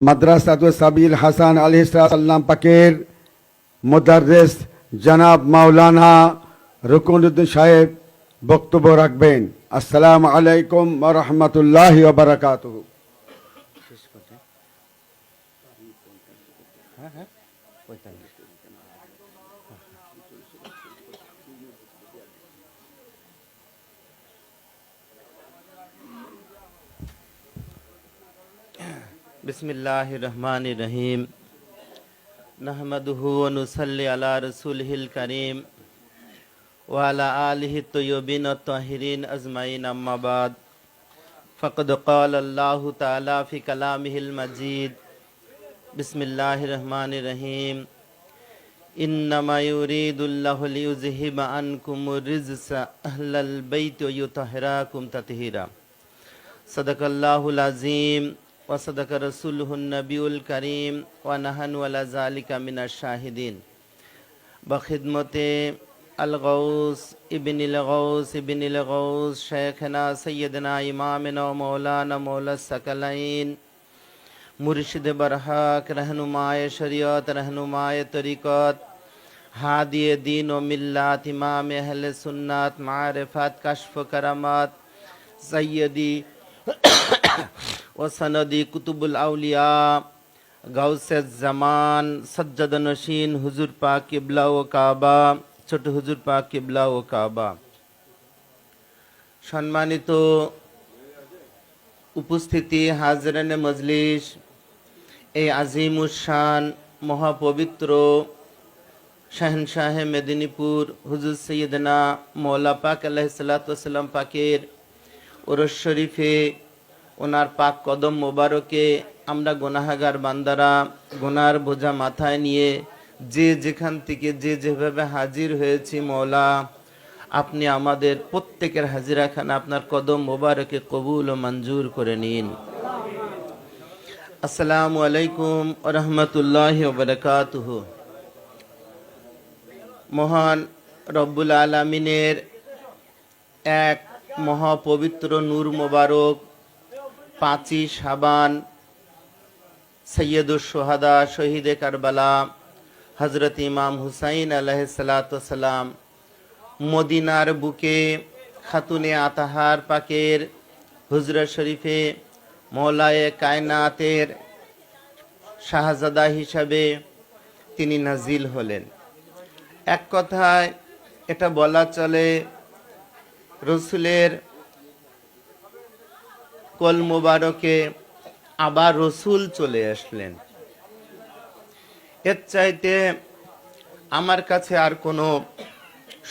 মাদ্রাসাত সাবিল হাসান আলী সাল্লাম পাকের মোদারেস জনাব মাওলানা রুকনুদ্দিন সাহেব বক্তব্য রাখবেন। আসসালামু আলাইকুম রহমতুল্লাহ বারাকাত বিসমিল্লাহ রহমান রহিম নাহমাদুহু অনুসাল্লি আলা রসুলহিল করিম ওয়ালা আলিহি তৈয়বিন তাহিরিন আজমাইন আম্মাবাদ ফকদ قال الله تعالى في كلامه المجيد بسم الله الرحمن الرحيم إنما يريد الله ليذهب عنكم الرجس أهل البيت ويطهراكم تطهيرا صدق الله العظيم ওয়াসাদাক রসুলহুন নবিউল করিম ওয়ানাহানওয়ালা জালিকা মিনা শাহিদিন বা খিদমতে আল গৌস ইবিনিল গৌস ইবিনিল গৌস শেখনা সৈয়দনা ইমামনা মৌলানা মৌলা সকলাইন মুর্শিদ বরহাক রহনুমায় শরীয়ত রহনুমায় তরিকত হাদি দিন ও মিল্লাত ইমাম আহল সুন্নাত মারেফাত কাশফ করামাত সৈয়দি ও সনদি কুতুবুল আউলিয়া গাউসে জামান, সজ্জদ নসীন, হুজুর পাক কিবলা ও কাবা, ছোট হুজুর পাক কিবলা ও কাবা। সম্মানিত উপস্থিতি, হাজরানে মজলিস, এই আজিম আজিমুসান মহাপবিত্র শাহনশাহ মেদিনীপুর, হুজুর সৈয়দনা মৌলা পাক আলাহিসাল্লাম পাকের ওরস শরীফে ওনার পাক কদম মোবারকে আমরা গোনাহাগার বান্দারা গোনার বোঝা মাথায় নিয়ে যে যেখান থেকে যে যেভাবে হাজির হয়েছি মৌলা আপনি আমাদের প্রত্যেকের হাজিরাখানা আপনার কদম মোবারকে কবুল ও মঞ্জুর করে নিন। আসসালামু আলাইকুম রহমতুল্লাহ বরকাতুহ। মহান রব্বুল আলমিনের এক মহাপবিত্র নূর মোবারক পাঁচই সাবান সৈয়দুল সোহাদা, শহীদে কারবালা হজরত ইমাম হুসাইন আলাইসালাম মদিনার বুকে খাতুনে আতাহার পাকের হুজরত শরীফে মৌলায়ে কায়নাতের শাহজাদা হিসাবে তিনি নাজিল হলেন। এক কথায় এটা বলা চলে, রসুলের কল মোবারকে আবার রসুল চলে আসলেন। এর চাইতে আমার কাছে আর কোনো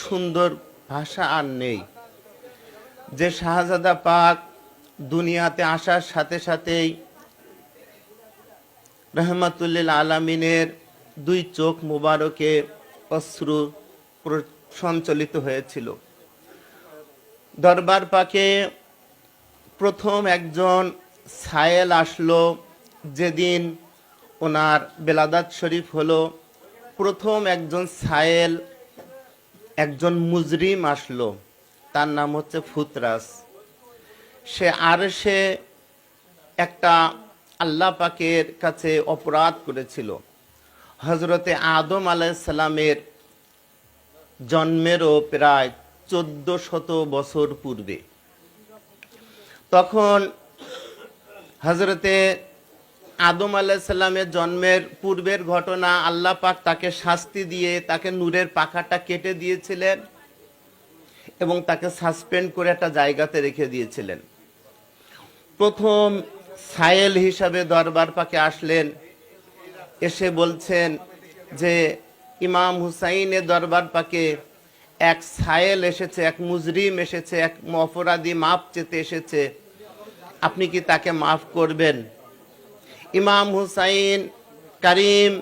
সুন্দর ভাষা আর নেই। যে শাহজাদা পাক দুনিয়াতে আসার সাথে সাথেই রহমাতুল্লিল আলমিনের দুই চোখ মুবারকে অশ্রু সঞ্চালিত হয়েছিল। দরবার পাকে প্রথম একজন সায়েল আসলো, যেদিন ওনার বেলাদাত শরীফ হলো। প্রথম একজন সায়েল, একজন মুজরিম আসলো, তার নাম হচ্ছে ফুতরাস। সে আর সে একটা আল্লাহ পাকের কাছে অপরাধ করেছিল। হজরতে আদম আলাইসালামের জন্মেরও প্রায় চোদ্দ শত বছর পূর্বে। তখন হজরতে আদম আলাইসাল্লামের জন্মের পূর্বের ঘটনা আল্লাহ পাক তাকে শাস্তি দিয়ে তাকে নূরের পাখাটা কেটে দিয়েছিলেন এবং তাকে সাসপেন্ড করে একটা জায়গাতে রেখে দিয়েছিলেন। প্রথম সায়েল হিসাবে দরবার পাকে আসলেন, এসে বলছেন যে ইমাম হুসাইনের দরবার পাকে এক সায়েল এসেছে, এক মুজরিম এসেছে, এক অপরাধী মাফ চেতে এসেছে। আপনি কি তাকে মাফ করবেন? ইমাম হুসাইন, করিম,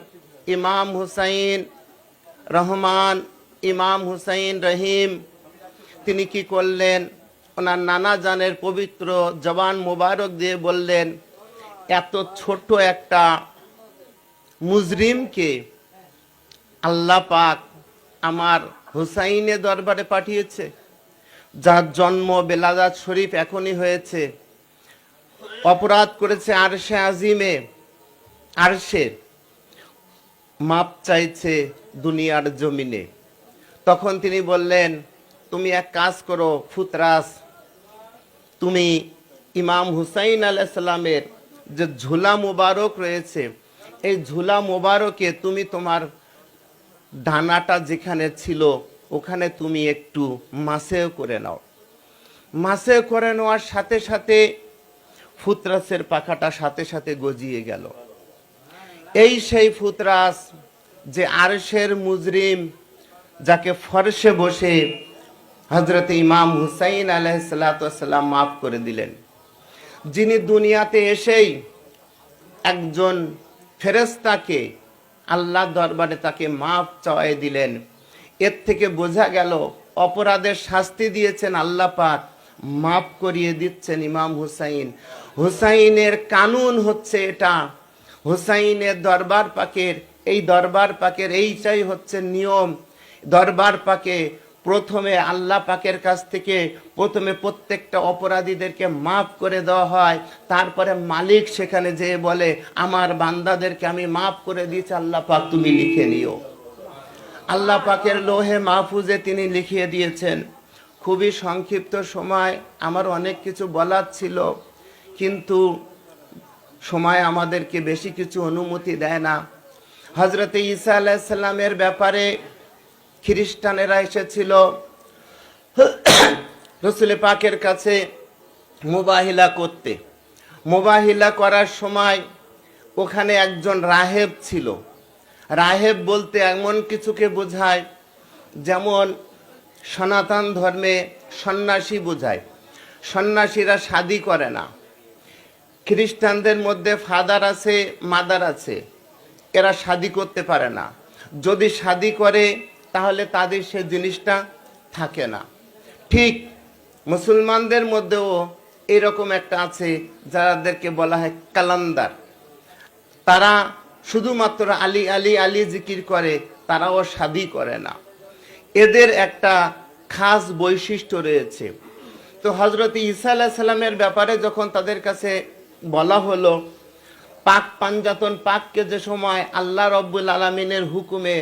ইমাম হুসাইন, রহমান, ইমাম হুসাইন রহিম, তিনি কি করলেন? ওনার নানা জানের পবিত্র জবান মুবারক দিয়ে বললেন, এত ছোট একটা মুজরিমকে আল্লাহ পাক আমার হুসাইনের দরবারে পাঠিয়েছে, যার জন্ম বেলাদাত শরীফ এখনই হয়েছে। অপরাধ করেছে আর সে আজিমে। আরশের মাপ চাইছে দুনিয়ার জমিনে। তখন তিনি বললেন, তুমি এক কাজ করো, ফুতরাস। তুমি ইমাম হুসাইন আলাইসাল্লামের যে ঝুলা মুবারক রয়েছে, এই ঝুলা মুবারকে তুমি তোমার ডানাটা যেখানে ছিল, ওখানে তুমি একটু মাসেও করে নাও। মাসে করে নেওয়ার সাথে সাথে ফুতরাসের পাখাটা সাথে সাথে গজিয়ে গেল। এই সেই ফুতরাস যে আরশের মুজরিম, যাকে ফরসে বসে হজরত ইমাম হুসাইন আলাইসাল্লাম মাফ করে দিলেন। যিনি দুনিয়াতে এসেই একজন ফেরেস্তাকে আল্লাহ দরবারে তাকে মাফ চাওয়াই দিলেন। এর থেকে বোঝা গেল, অপরাধের শাস্তি দিয়েছেন আল্লাহ পাক, মাফ করিয়ে দিচ্ছেন ইমাম হুসাইন। হুসাইনের কানুন হচ্ছে এটা। হুসাইনের দরবার পাকের, এই দরবার পাকের এইটাই হচ্ছে নিয়ম। দরবার পাকে প্রথমে আল্লাহ পাকের কাছ থেকে প্রথমে প্রত্যেকটা অপরাধীদেরকে মাফ করে দেওয়া হয়। তারপরে মালিক সেখানে যেয়ে বলে, আমার বান্দাদেরকে আমি মাফ করে দিয়েছি, আল্লাহ পাক তুমি লিখে নিও। আল্লাহ পাকের লোহে মাহফুজে তিনি লিখিয়ে দিয়েছেন, খুবই সংক্ষিপ্ত সময়, আমার অনেক কিছু বলার ছিল, কিন্তু সময় আমাদেরকে বেশি কিছু অনুমতি দেয় না। হজরতে ঈসা আলাইসাল্লামের ব্যাপারে খ্রিস্টানেরা এসেছিল। রসুল পাকের কাছে মোবাহিলা করতে। মোবাহিলা করার সময় ওখানে একজন রাহেব ছিল। রাহেব বলতে এমন কিছুকে বোঝায় যেমন সনাতন ধর্মে সন্ন্যাসী বোঝায়। সন্ন্যাসীরা শাদি করে না। খ্রিস্টানদের মধ্যে ফাদার আছে, মাদার আছে। এরা শাদি করতে পারে না। যদি শাদি করে তাহলে তাদের সে জিনিসটা থাকে না। ঠিক মুসলমানদের মধ্যেও এরকম একটা আছে যাদেরকে বলা হয় কালান্দার। তারা শুধুমাত্র আলী আলী আলী জিকির করে, তারাও শাদি করে না। এদের একটা খাস বৈশিষ্ট্য রয়েছে। তো হজরত ঈসা আলাহ সাল্লামের ব্যাপারে যখন তাদের কাছে বলা হলো, পাক পাঞ্জাতন পাককে যে সময় আল্লাহ রব্বুল আলমিনের হুকুমে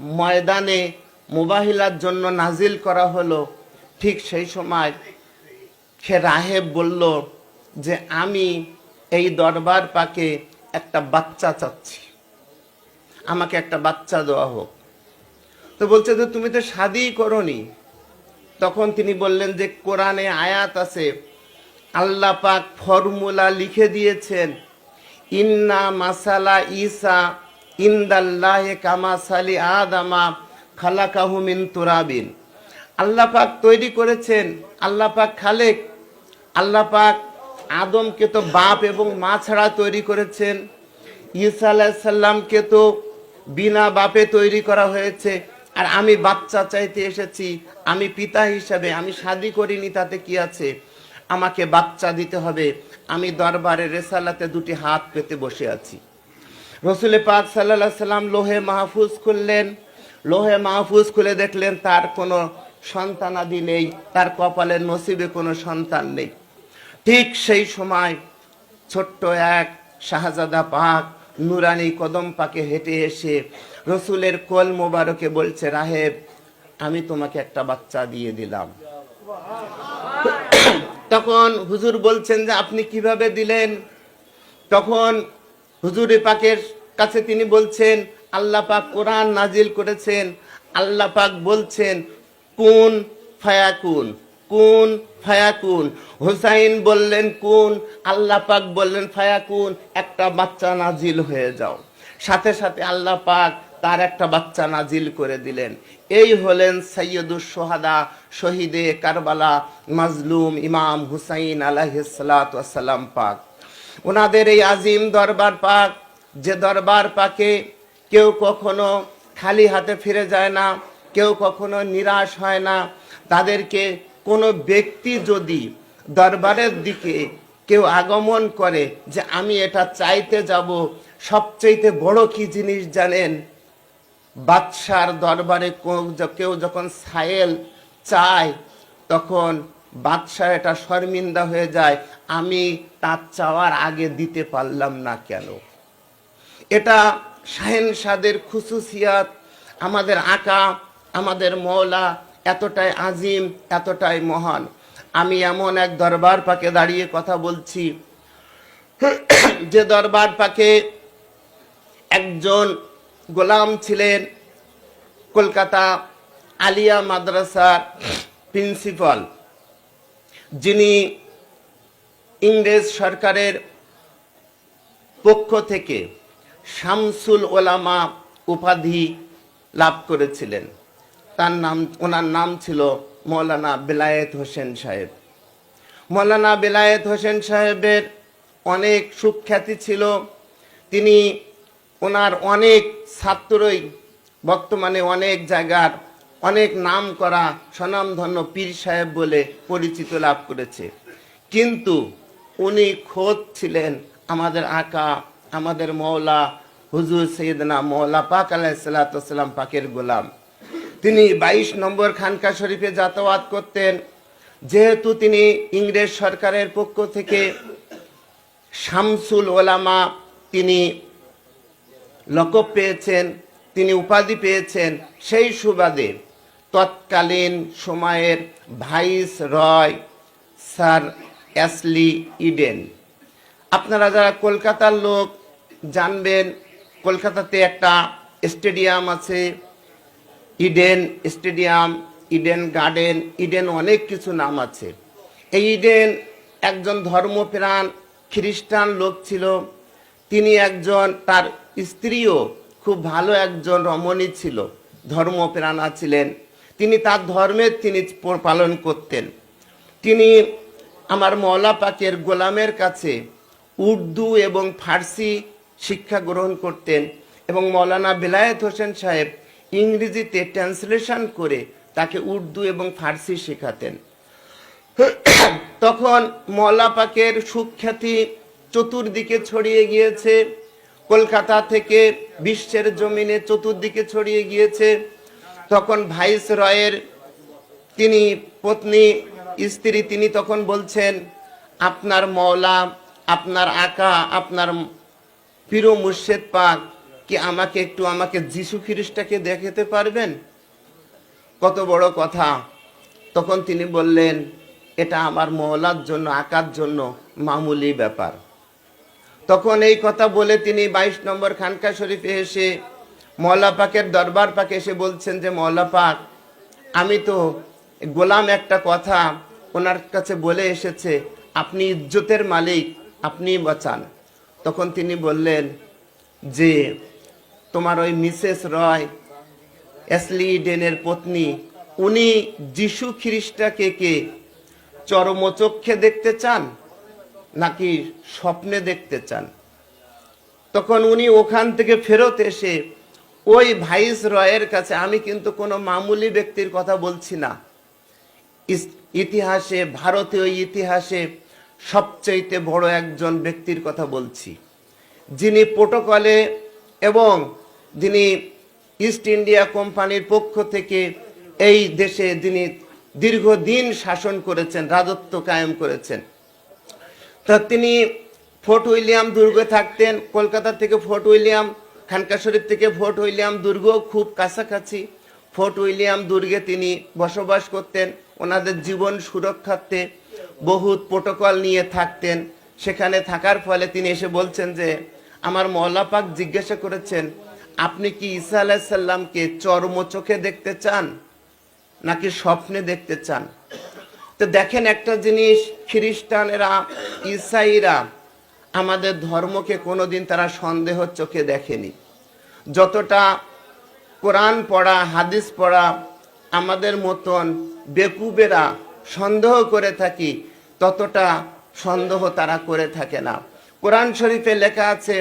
ময়দানে মুবাহিলার জন্য নাজিল করা হলো। ঠিক সেই সময় সে রাহেব বলল যে, আমি এই দরবার পাকে একটা বাচ্চা চাচ্ছি। আমাকে একটা বাচ্চা দেওয়া হোক। তো বলছে যে, তুমি তো শাদিই করনি। তখন তিনি বললেন যে, কোরআনে আয়াত আছে। আল্লাহ পাক ফর্মুলা লিখে দিয়েছেন, ইন্না মাসালা ঈসা ইন্দাল্লাহে কামাসালি আদামা খালাকাহু মিন তুরাবিন। আল্লাহ পাক তৈরি করেছেন, আল্লাহ পাক খালেক, আল্লাহ পাক আদমকে তো বাপ এবং মা ছাড়া তৈরি করেছেন, ঈসা আলাইসাল্লামকে তো বিনা বাপে তৈরি করা হয়েছে, আর আমি বাচ্চা চাইতে এসেছি, আমি পিতা হিসাবে আমি শাদি করিনি, তাতে কি আছে? আমাকে বাচ্চা দিতে হবে, আমি দরবারে রেসালাতে দুটি হাত পেতে বসে আছি। রসুল পাক সাল্লাহ সাল্লাম লোহে মাহফুজ খুললেন। লোহে মাহফুজ খুলে দেখলেন তার কোনো সন্তানাদি নেই, তার কপালের নসিবে কোনো সন্তান নেই। ঠিক সেই সময় ছোট্ট এক শাহজাদা পাক নুরানি কদম পাকে হেঁটে এসে রসুলের কোল মোবারকে বলছে, রাহেব, আমি তোমাকে একটা বাচ্চা দিয়ে দিলাম। তখন হুজুর বলছেন যে, আপনি কীভাবে দিলেন? তখন হুজুরে পাকের কাছে তিনি বলছেন, আল্লাহ পাক কোরআন নাজিল করেছেন, আল্লাহ পাক বলছেন, কোন ফায়াকুন কোন ফায়াকুন। হুসাইন বললেন, কোন। আল্লাহ পাক বললেন, ফায়াকুন, একটা বাচ্চা নাজিল হয়ে যাও। সাথে সাথে আল্লাহ পাক তার একটা বাচ্চা নাজিল করে দিলেন। এই হলেন সৈয়দুস সোহাদা শহীদে কারবালা, মাজলুম ইমাম হুসাইন আলাহিসাল্লাম পাক। ওনাদের এই আজিম দরবার পাক, যে দরবার পাকে কেউ কখনো খালি হাতে ফিরে যায় না, কেউ কখনো নিরাশ হয় না। তাদেরকে কোনো ব্যক্তি যদি দরবারের দিকে কেউ আগমন করে যে আমি এটা চাইতে যাব, সবচাইতে বড় কি জিনিস জানেন? বাদশার দরবারে কেউ যখন সায়েল চায়, তখন বাদশাহ এটা শর্মিন্দা হয়ে যায়, আমি তার চাওয়ার আগে দিতে পারলাম না কেন? এটা শাহেন সাদের খুসুসিয়াত, আমাদের আকা, আমাদের মৌলা এতটাই আজিম, এতটাই মহান। আমি এমন এক দরবার পাকে দাঁড়িয়ে কথা বলছি, যে দরবার পাকে একজন গোলাম ছিলেন কলকাতা আলিয়া মাদ্রাসার প্রিন্সিপাল। যিনি ইংরেজ সরকারের পক্ষ থেকে শামসুল ওলামা উপাধি লাভ করেছিলেন। তার নাম, ওনার নাম ছিল মৌলানা বেলায়েত হোসেন সাহেব। মৌলানা বেলায়েত হোসেন সাহেবের অনেক সুখ্যাতি ছিল। তিনি ওনার অনেক ছাত্রই বর্তমানে অনেক জায়গার অনেক নাম করা স্বনামধন্য পীর সাহেব বলে পরিচিত লাভ করেছে। কিন্তু উনি খোদ ছিলেন আমাদের আকা, আমাদের মৌলা হুজুর সৈয়দনা মৌলা পাক আলাইসাল্লাম পাকের গোলাম। তিনি বাইশ নম্বর খানকা শরীফে যাতায়াত করতেন। যেহেতু তিনি ইংরেজ সরকারের পক্ষ থেকে শামসুল ওলামা তিনি লকব পেয়েছেন, তিনি উপাধি পেয়েছেন, সেই সুবাদে তৎকালীন সময়ের viceroy sir Ashley Eden. আপনারা যারা কলকাতার লোক জানবেন, কলকাতাতে একটা স্টেডিয়াম আছে, Eden stadium, Eden garden, Eden অনেক কিছু নাম আছে। এই ইডেন একজন ধর্মপ্রাণ খ্রিস্টান লোক ছিল। তিনি একজন, তার স্ত্রীও খুব ভালো একজন রমণী ছিল, ধর্মপ্রাণা ছিলেন। তিনি তার ধর্মের তিনি পালন করতেন। তিনি আমার মৌলা পাকের গোলামের কাছে উর্দু এবং ফার্সি শিক্ষা গ্রহণ করতেন এবং মৌলানা বেলায়েত হোসেন সাহেব ইংরেজিতে ট্রান্সলেশন করে তাকে উর্দু এবং ফার্সি শেখাতেন। তখন মৌলা পাকের সুখ্যাতি চতুর্দিকে ছড়িয়ে গিয়েছে। কলকাতা থেকে বিশ্বের জমিনে চতুর্দিকে ছড়িয়ে গিয়েছে। তখন ভাইস রয়ের তিনি পত্নী, স্ত্রী, তিনি তখন বলছেন, আপনার মওলা, আপনার আকা, আপনার পিরো মুর্শেদ পাক, কি আমাকে একটু আমাকে যিশু খ্রিস্টকে দেখাতে পারবেন? কত বড় কথা। তখন তিনি বললেন, এটা আমার মহলার জন্য, আকার জন্য মামুলি ব্যাপার। তখন এই কথা বলে তিনি বাইশ নম্বর খানকা শরীফে এসে মৌলা পাকের দরবার পাকে এসে বলছেন যে, মৌলা পাক, আমি তো গোলাম একটা কথা ওনার কাছে বলে এসেছে, আপনি ইজ্জতের মালিক, আপনি বাঁচান। তখন তিনি বললেন যে, তোমার ওই মিসেস রয়, অ্যাসলি ডেনের পত্নী, উনি যিশু খ্রিস্টাকে কে চরমচক্ষে দেখতে চান নাকি স্বপ্নে দেখতে চান? তখন উনি ওখান থেকে ফেরত এসে ওই ভাইস রয়ের কাছে আমি কিন্তু কোনো মামুলি ব্যক্তির কথা বলছি না। ইতিহাসে, ভারতীয় ইতিহাসে সবচাইতে বড় একজন ব্যক্তির কথা বলছি। যিনি প্রোটোকলে এবং যিনি ইস্ট ইন্ডিয়া কোম্পানির পক্ষ থেকে এই দেশে যিনি দীর্ঘদিন শাসন করেছেন, রাজত্ব কায়েম করেছেন। তা তিনি ফোর্ট উইলিয়াম দুর্গে থাকতেন, কলকাতা থেকে ফোর্ট উইলিয়াম খানকা শরীফ থেকে ফোর্ট উইলিয়াম দুর্গ খুব কাছাকাছি। ফোর্ট উইলিয়াম দুর্গে তিনি বসবাস করতেন, ওনাদের জীবন সুরক্ষার্থে বহুত প্রোটোকল নিয়ে থাকতেন। সেখানে থাকার ফলে তিনি এসে বলছেন যে, আমার মৌলা পাক জিজ্ঞাসা করেছেন, আপনি কি ঈসা আলাহিসাল্লামকে চর্ম চোখে দেখতে চান নাকি স্বপ্নে দেখতে চান? তো দেখেন একটা জিনিস, খ্রিস্টানেরা ইসাইরা আমাদের ধর্মকে কোনোদিন তারা সন্দেহ চোখে দেখেনি। যতটা কোরআন পড়া, হাদিস পড়া, আমাদের মতন বেকুবেরা সন্দেহ করে থাকি, ততটা সন্দেহ তারা করে থাকে না। কোরআন শরীফে লেখা আছে,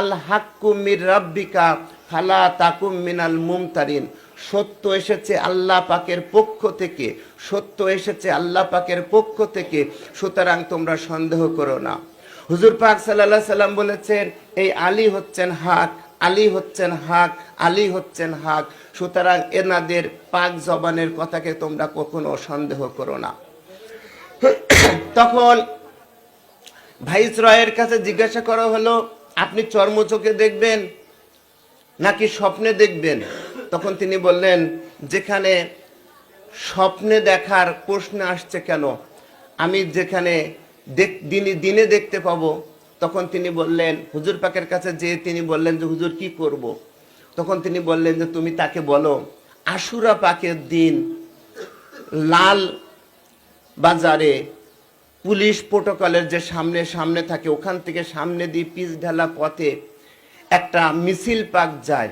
আল হাক্কু মির রাব্বিকা ফালা তাকুম মিনাল মুমতারিন। সত্য এসেছে আল্লাহ পাকের পক্ষ থেকে, সত্য এসেছে আল্লাহ পাকের পক্ষ থেকে, সুতরাং তোমরা সন্দেহ করো না। হুজুর পাক সাল্লাহ সাল্লাম বলেছেন, এই আলী হচ্ছেন হাক, আলী হচ্ছেন হাক, আলী হচ্ছেন হাক। সুতরাং এনাদের পাক জবানের কথাকে তোমরা কখনো সন্দেহ করো না। তখন ভাইস রয়ের কাছে জিজ্ঞাসা করা হলো, আপনি চর্মচোখে দেখবেন নাকি স্বপ্নে দেখবেন? তখন তিনি বললেন, যেখানে স্বপ্নে দেখার প্রশ্ন আসছে কেন? আমি যেখানে দিনে দিনে দেখতে পাবো তখন তিনি বললেন, হুজুর পাকের কাছে যেয়ে তিনি বললেন যে, হুজুর, কি করব। তখন তিনি বললেন যে, তুমি তাকে বলো, আশুরা পাকের দিন লাল বাজারে পুলিশ প্রোটোকলের যে সামনে সামনে থাকে, ওখান থেকে সামনে দিয়ে পিচ ঢালা পথে একটা মিছিল পাক যায়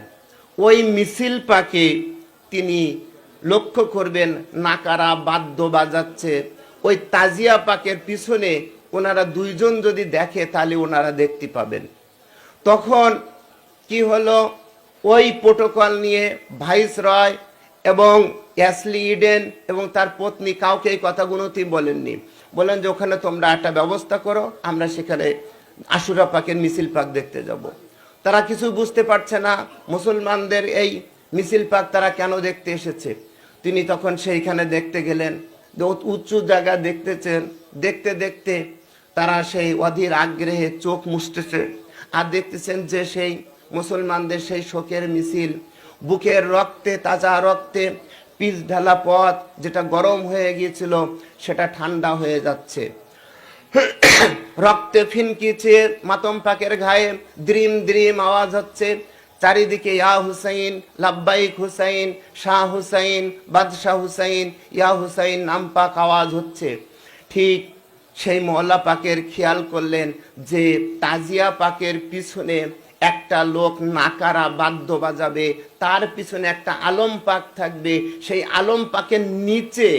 ওই মিছিল পাকে তিনি লক্ষ্য করবেন, নাকারা বাদ্য বাজাচ্ছে ওই তাজিয়া পাকের পিছনে ওনারা দুইজন যদি দেখে, তাহলে ওনারা দেখতে পাবেন। তখন কি হলো? ওই প্রোটোকল নিয়ে ভাইস রয় এবং অ্যাসলি ইডেন এবং তার পত্নী কাউকে এই কথাগুলো তিনি বলেননি। বলেন যে, ওখানে তোমরা একটা ব্যবস্থা করো, আমরা সেখানে আশুরা পাকের মিছিল পাক দেখতে যাব। তারা কিছু বুঝতে পারছে না, মুসলমানদের এই মিছিল পাক তারা কেন দেখতে এসেছে। তিনি তখন সেইখানে দেখতে গেলেন। যে উ- উঁচু জায়গা দেখতেছেন, দেখতে দেখতে তারা সেই অধীর আগ্রহে চোখ মুছতেছে। আর দেখতেছেন যে সেই মুসলমানদের সেই শোকের মিছিল, বুকের রক্তে, তাজা রক্তে পিচ ঢালা পথ যেটা গরম হয়ে গিয়েছিল, সেটা ঠান্ডা হয়ে যাচ্ছে। রক্তে ফিনকিছে, মাতম পাকের ঘায়ে দ্রিম দ্রিম আওয়াজ হচ্ছে। চারিদিকে ইয়া হুসাইন, লাব্বাইক হুসাইন, শাহ হুসাইন, বাদশাহ হুসাইন, ইয়া হুসাইন নাম পাক আওয়াজ হচ্ছে। ঠিক সেই মহল্লা পাকের খেয়াল করলেন যে তাজিয়া পাকের পিছনে একটা লোক নাকারা বাদ্য বাজাবে, তার পিছনে একটা আলম পাক থাকবে, সেই আলম পাকের নিচে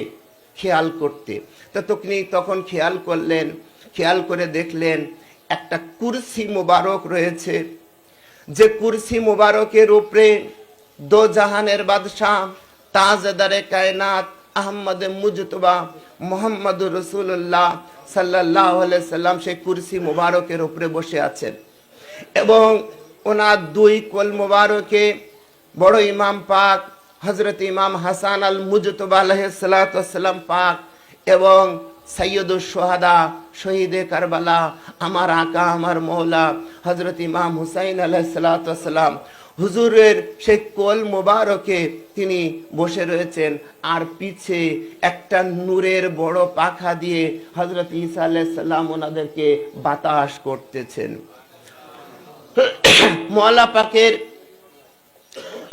খেয়াল করতে। তো তখনি তখন খেয়াল করলেন, খেয়াল করে দেখলেন একটা কুরসি মোবারক রয়েছে। যে কুরসি মোবারকের উপরে দো জাহানের বাদশাহ তাজদারে কায়নাত আহমদ মুজতবা মোহাম্মদ রসুল্লাহ সাল্লাহ সাল্লাম সেই কুরসি মোবারকের উপরে বসে আছেন। এবং ওনার দুই কোল মোবারকে বড় ইমাম পাক হজরত ইমাম হাসান আল মুজতবা আলহাম পাক এবং সৈয়দুল সোহাদা শহীদে কারবালা, আমার আকা, আমার মৌলা হজরত ইমাম হুসাইন আলাইসালাম হুজুরের সেই কোল মোবারকে তিনি বসে রয়েছেন আর পিছে একটা নূরের বড় পাখা দিয়ে হজরত ঈসা আলাইসাল্লাম ওনাদেরকে বাতাস করতেছেন। মওলা পাকের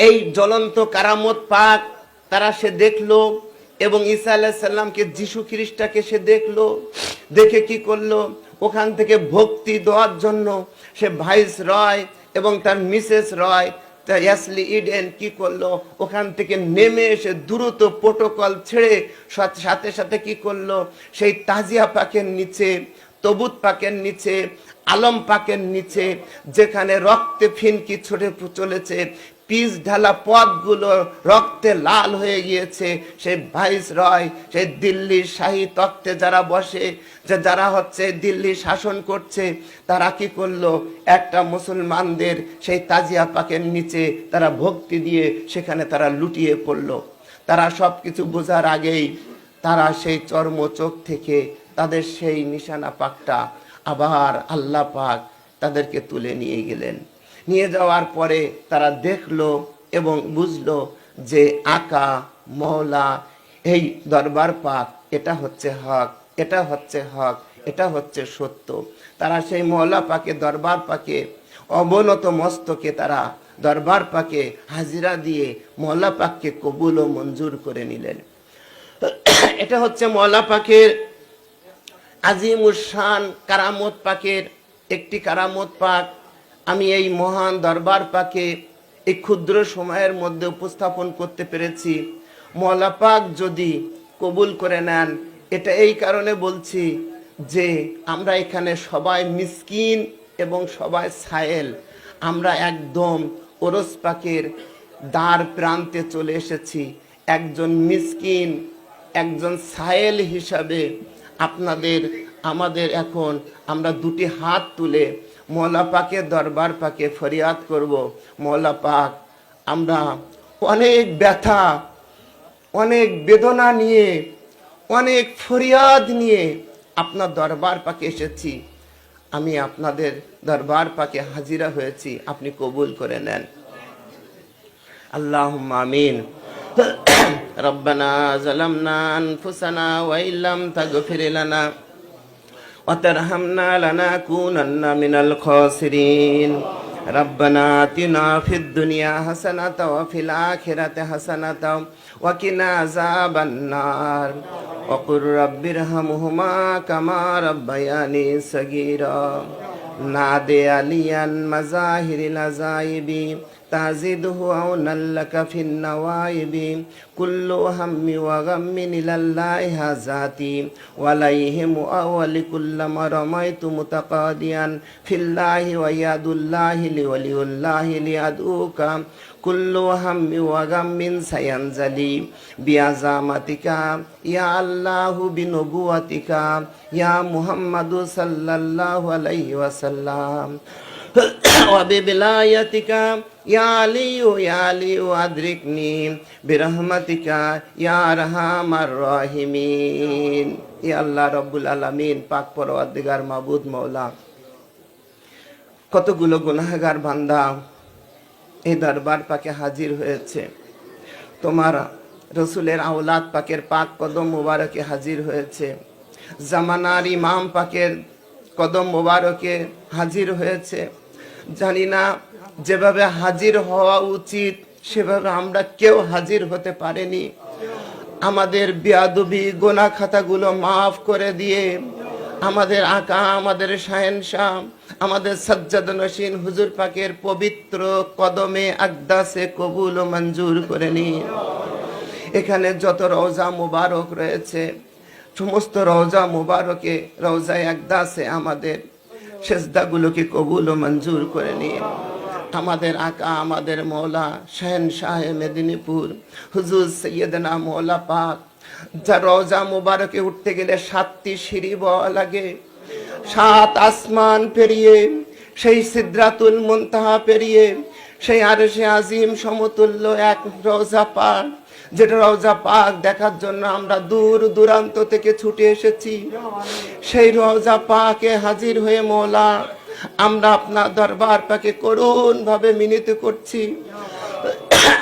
এই জ্বলন্ত কারামত পাক তারা সে দেখল এবং ঈসা আলাহিসাল্লামকে যিশু খ্রিস্টাকে সে দেখল। দেখে কি করল? ওখান থেকে ভক্তি দেওয়ার জন্য সে ভাইস রয় এবং তার মিসেস রয়, তা ইয়াসলি ইডেন কি করল? ওখান থেকে নেমে এসে দ্রুত প্রোটোকল ছেড়ে সাথে সাথে কি করল? সেই তাজিয়া পাকের নিচে, তবুত পাকের নিচে, আলম পাকের নিচে, যেখানে রক্তে ফিনকি ছড়ে চলেছে পিচ ঢালা পথগুলো রক্তে লাল হয়ে গিয়েছে। সেই ভাইস রয় সেই দিল্লির শাহী তক্তে যারা বসে, যে যারা হচ্ছে দিল্লি শাসন করছে, তারা কি করল? একটা মুসলমানদের সেই তাজিয়া পাকের নিচে তারা ভক্তি দিয়ে সেখানে তারা লুটিয়ে পড়ল। তারা সব কিছু বোঝার আগেই তারা সেই চর্ম চোখ থেকে তাদের সেই নিশানা পাকটা আবার আল্লাহ পাক তাদেরকে তুলে নিয়ে গেলেন। নিয়ে যাওয়ার পরে তারা দেখল এবং বুঝলো যে আকা, মহলা, এই দরবার পাক, এটা হচ্ছে হক, এটা হচ্ছে হক, এটা হচ্ছে সত্য। তারা সেই মহলা পাকে, দরবার পাকে, অবনত মস্তকে তারা দরবার পাকে হাজিরা দিয়ে মহলা পাককে কবুল ও মঞ্জুর করে নিলেন। এটা হচ্ছে মহলা পাকের আজিমুসান কারামত পাকের একটি কারামত পাক। আমি এই মহান দরবার পাকে এই ক্ষুদ্র সময়ের মধ্যে উপস্থাপন করতে পেরেছি। মৌলা পাক যদি কবুল করে নেন, এটা এই কারণে বলছি যে আমরা এখানে সবাই মিসকিন এবং সবাই সায়েল। আমরা একদম ওরস পাকের দ্বার প্রান্তে চলে এসেছি। একজন মিসকিন, একজন সায়েল হিসাবে আপনাদের, আমাদের এখন আমরা দুটি হাত তুলে মৌলা পাকের দরবার পাকে ফরিয়াদ করব মৌলা পাক আমরা অনেক ব্যথা অনেক বেদনা নিয়ে অনেক ফরিয়াদ নিয়ে আপনার দরবার পাকে এসেছি আমি আপনাদের দরবার পাকে হাজিরা হয়েছি আপনি কবুল করে নেন আল্লাহ আমিন ربنا ظلمنا أنفسنا وإن لم تغفر لنا وترحمنا لنكونن من الخاسرين ربنا آتنا في الدنيا حسنة وفي الآخرة حسنة وقنا عذاب النار وقل رب ارحمهما كما ربياني صغيرا نادي عليا مظاهر العزائب تزيده عونا لك في النوائب كل هم وغم إلى الله هزاتي وليهم أول كل ما رميت متقاديا في الله ويد الله لولي الله ليدعوك كل هم وغم سينزلي بعظمتك يا الله بنبوتك يا محمد صلى الله عليه وسلم وببلايتك يا علي يا علي أدركني برحمتك يا أرحم الراحمين يا الله رب العالمين পাক পরওয়ারদিগার মাবুদ মওলা কতগুলো গুনাহগার বান্দা এই দরবার পাকে হাজির হয়েছে তোমার রসুলের আওলাদ পাকের পাক কদম মুবারকে হাজির হয়েছে জামানার ইমাম পাকের কদম মুবারকে হাজির হয়েছে জানি না, যেভাবে হাজির হওয়া উচিত, সেভাবে আমরা কেউ হাজির হতে পারেনি। আমাদের বিয়াদবি গোনা খাতাগুলো মাফ করে দিয়ে, আমাদের আকা, আমাদের শাহেনশাহ, আমাদের সজ্জাদ নসীন হুজুর পাকের পবিত্র কদমে আকদাসে কবুল ও মঞ্জুর করে নিন। এখানে যত রওজা মুবারক রয়েছে, সমস্ত রওজা মুবারকে, রওজায় একদাসে আমাদের সেজদাগুলোকে কবুল ও মঞ্জুর করে নিয়ে। আমাদের আকা, আমাদের মৌলা, শাহেন শাহ মেদিনীপুর, হুজুর সৈয়দনা মৌলা পাক, যা রওজা মুবারকে উঠতে গেলে সাতটি সিঁড়ি বওয়া লাগে। সাত আসমান পেরিয়ে, সেই সিদ্রাতুল মুনতাহা পেরিয়ে, সেই আরশে আজিম সমতুল্য এক রোজা পাক যেটা রওজা পাক দেখার জন্য আমরা দূর দূরান্ত থেকে ছুটে এসেছি। সেই রওজা পাকে হাজির হয়ে মৌলা আমরা আপনার দরবার পাকে করুণ ভাবে মিনিত করছি।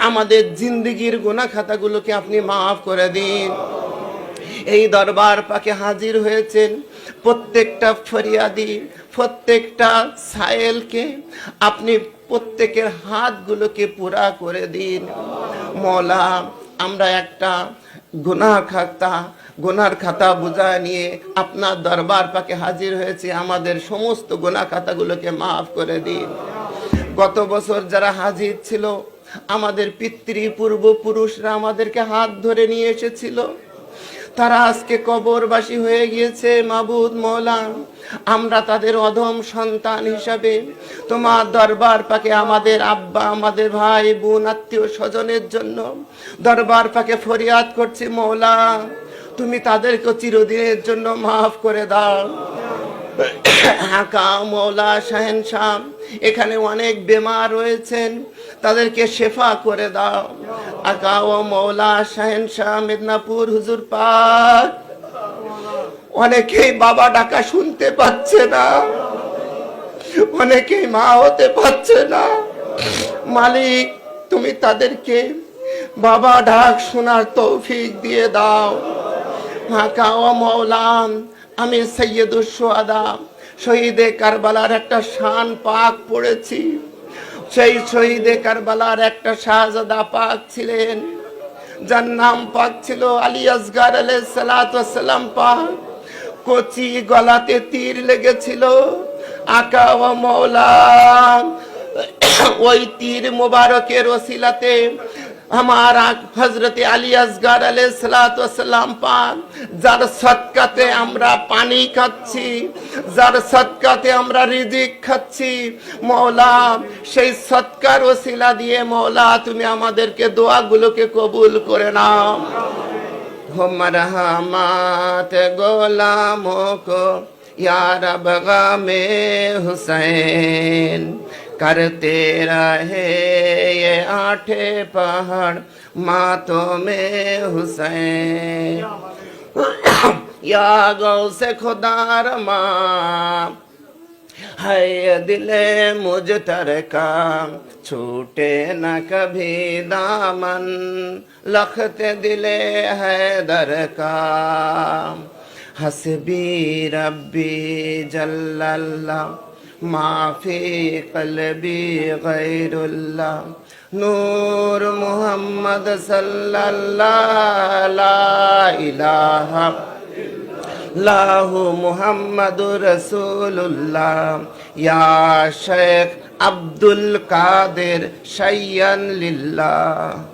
আমাদের জিন্দগির গোনা খাতাগুলোকে আপনি মাফ করে দিন। এই দরবার পাকে হাজির হয়েছেন প্রত্যেকটা ফরিয়াদি, প্রত্যেকটা সায়েলকে, আপনি প্রত্যেকের হাতগুলোকে পুরা করে দিন। মৌলা আমরা একটা গুনার খাতা, গোনার খাতা বোঝা নিয়ে আপনার দরবার পাকে হাজির হয়েছে। আমাদের সমস্ত গোনা খাতাগুলোকে মাফ করে দিন। গত বছর যারা হাজির ছিল, আমাদের পিতৃ পূর্বপুরুষরা আমাদেরকে হাত ধরে নিয়ে এসেছিল। তারা আজকে কবরবাসী হয়ে গিয়েছে, মাবুদ মৌলান আমরা তাদের অধম সন্তান হিসাবে তোমার দরবার পাকে আমাদের আব্বা, আমাদের ভাই, বোন, আত্মীয় স্বজনের জন্য দরবার পাকে ফরিয়াদ করছি, মৌলা। তুমি তাদেরকে চিরদিনের জন্য মাফ করে দাও। শাহেন শাহ এখানে অনেক বেমার রয়েছেন, তাদেরকে শেফা করে দাও। আকা ও মৌলা শাহেন শাহ মেদিনীপুর হুজুর পাক। অনেকেই বাবা ডাকা শুনতে পাচ্ছে না। অনেকেই মা হতে পারছে না। মালিক, তুমি তাদেরকে বাবা ডাক শোনার তৌফিক দিয়ে দাও। হাকা ও মৌলাম আমি সৈয়দুল সোয়াদা শহীদে কারবালার একটা শান পাক পড়েছি। সেই শহীদে কারবালার একটা শাহজাদা পাক ছিলেন। যার নাম পাক ছিল আলী আসগার আলাই সালাম পাক। কচি গলাতে তীর লেগেছিল, আকা ও মৌলা ওই তীর মোবারকের ওসিলাতে আমার হজরতে আলী আসগার আলাই সালাম পাক যার সৎকাতে আমরা পানি খাচ্ছি যার সৎকাতে আমরা রিজিক খাচ্ছি মৌলা সেই সৎকার ওসিলা দিয়ে মৌলা তুমি আমাদেরকে দোয়াগুলোকে কবুল করে নাও हो मरहमात गोलामों को यार बगा में हुसैन करते रहे ये आठे पहाड़ मातों में हुसैन या गौ से खुदार माँ है दिले मुझ तर काम छूटे न कभी दामन लखते दिले है दर काम हसबी रब्बी जल्लल्लाह ما في قلبي غير الله نور محمد صلى الله لا إله الله محمد رسول الله يا شيخ عبد القادر شيئا لله